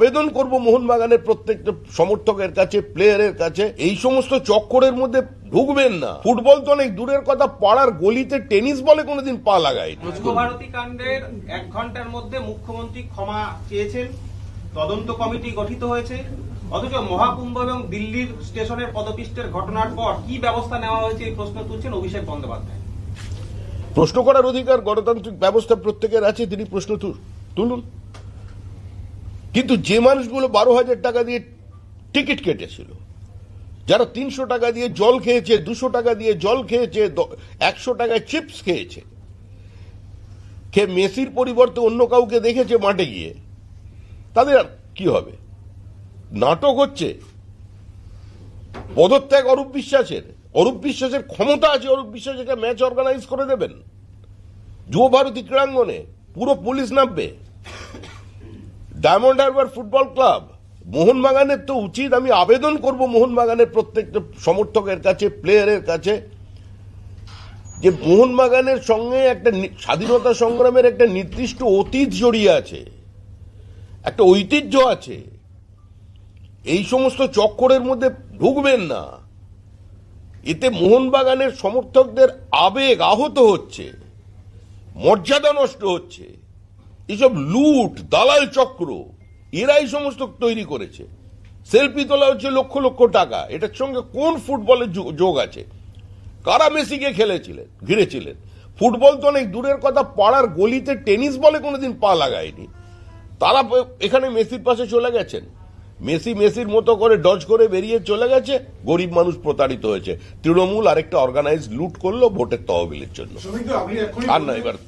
আবেদন করব মোহনবাগানের প্রত্যেকটা সমর্থকের কাছে প্লেয়ারের কাছে। এই সমস্ত চক্করের মধ্যে ঢুকবেন না। ফুটবল তো অনেক দূরের কথা পাড়ার গলিতে টেনিস বলে কোনোদিন পা লাগায়নি বিশ্বভারতী কাণ্ডের এক ঘণ্টার মধ্যে মুখ্যমন্ত্রী ক্ষমা চেয়েছেন। তদন্ত কমিটি গঠিত হয়েছে। অথচ মহাকুম্ভ এবং দিল্লির স্টেশনের পদপিষ্টের ঘটনার পর কি ব্যবস্থা নেওয়া হয়েছে এই প্রশ্ন তুলছেন অভিষেক বন্দ্যোপাধ্যায়। প্রশ্ন করার অধিকার গণতান্ত্রিক ব্যবস্থা প্রত্যেকের আছে তিনি প্রশ্ন তুলুন। কিন্তু যে মানুষগুলো বারো হাজার টাকা দিয়ে টিকিট কেটেছিল, যারা তিনশো টাকা দিয়ে জল খেয়েছে, দুশো টাকা দিয়ে জল খেয়েছে একশো টাকায় চিপস খেয়েছে খেয়ে মেসির পরিবর্তে অন্য কাউকে দেখেছে মাঠে গিয়ে, তাদের আর কি হবে? নাটক হচ্ছে। পদত্যাগ অরূপ বিশ্বাসের অরূপ বিশ্বাসের ক্ষমতা আছে, অরূপ বিশ্বাস একটা ম্যাচ অর্গানাইজ করে দেবেন। যুব ভারতী ক্রীড়াঙ্গনে পুরো পুলিশ নামবে। Diamond Harbour football club. মোহনবাগানের তো উচিত, আমি আবেদন করব মোহনবাগানের প্রত্যেকটা সমর্থকের কাছে প্লেয়ারের কাছে, যে মোহনবাগানের সঙ্গে একটা স্বাধীনতা সংগ্রামের একটা নির্দিষ্ট অতীত জড়িয়ে আছে, একটা ঐতিহ্য আছে। এই সমস্ত চক্করের মধ্যে ঢুকবেন না। এতে মোহনবাগানের সমর্থকদের আবেগ আহত হচ্ছে, মর্যাদা নষ্ট হচ্ছে। এসব লুট দালাল চক্র এরাই সমস্ত তৈরি করেছে। সেলফি তোলা হচ্ছে লক্ষ লক্ষ টাকা। এটার সঙ্গে কোন ফুটবলের যোগ আছে? কারা মেসিকে খেলেছিলেন ঘিরেছিলেন? ফুটবল তো অনেক দূরের কথা পাড়ার গলিতে টেনিস বলে কোনোদিন পা লাগায়নি। তারা এখানে মেসির পাশে চলে গেছেন। মেসি মেসির মতো করে ডজ করে বেরিয়ে চলে গেছে গরিব মানুষ প্রতারিত হয়েছে। তৃণমূল আরেকটা অর্গানাইজ লুট করল ভোটের তহবিলের জন্য। আর না এবার